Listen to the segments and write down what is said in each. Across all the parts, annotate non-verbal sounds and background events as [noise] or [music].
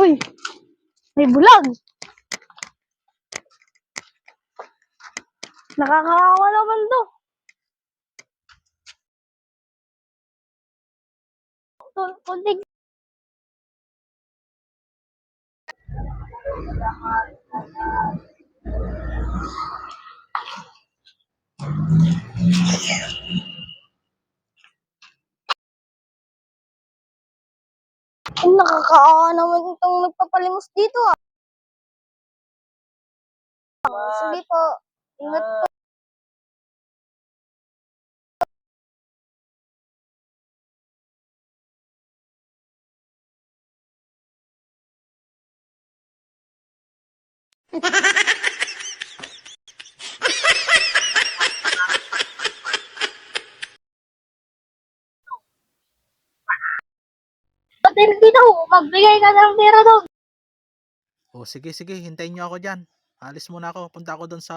Uy! May bulag! Nakakaawa naman to. Kun- Kunting Ay, nakakaawa naman itong nagpapalimos dito ah. Sige po. Ingat po. Ba't [laughs] hindi daw? Magbigay ka ng pera doon. O sige, sige, hintayin nyo ako dyan. Alis muna ako. Punta ako doon sa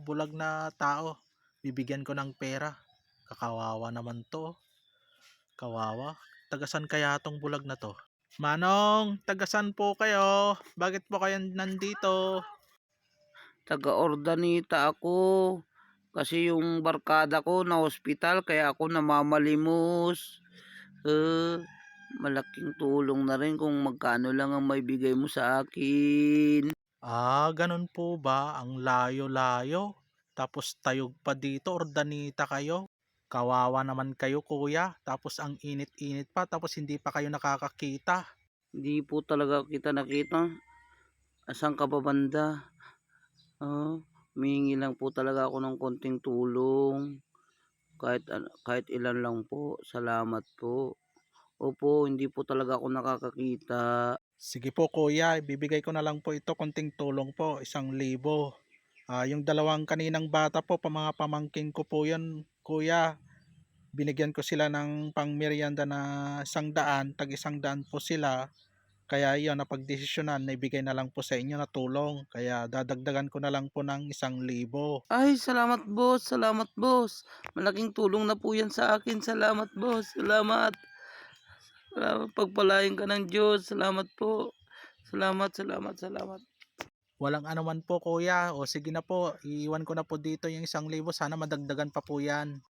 bulag na tao. Bibigyan ko ng pera. Kakawawa naman to. Kawawa. Tagasan kaya tong bulag na to? Manong, tagasan po kayo. Bakit po kayo nandito? taga Ordanita ako. Kasi yung barkada ko na hospital kaya ako namamalimos. Eh, malaking tulong na rin kung magkano lang ang may bigay mo sa akin. Ah, ganun po ba? Ang layo-layo. Tapos tayog pa dito, ordanita kayo. Kawawa naman kayo, kuya. Tapos ang init-init pa, tapos hindi pa kayo nakakakita. Hindi po talaga kita nakita. Asan ka ba banda? Ah, humingi lang po talaga ako ng konting tulong. Kahit, kahit ilan lang po. Salamat po. Opo, hindi po talaga ako nakakakita. Sige po kuya, ibibigay ko na lang po ito konting tulong po, isang libo. Ah, yung dalawang kaninang bata po, mga pamangking ko po yun, kuya. Binigyan ko sila ng pangmerienda na isang daan, tag isang daan po sila. Kaya yun, napagdesisyonan, naibigay na lang po sa inyo na tulong. Kaya dadagdagan ko na lang po ng isang libo. Ay, salamat boss, salamat boss. Malaking tulong na po yan sa akin. Salamat boss, salamat. Salamat, pagpalain ka ng Diyos. Salamat po. Salamat, salamat, salamat. Walang anuman po kuya, o sige na po, iiwan ko na po dito yung isang libo. Sana madagdagan pa po yan.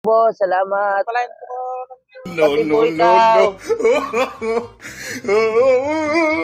Boss, salamat. No, Pati po no, no, ikaw. no. [laughs]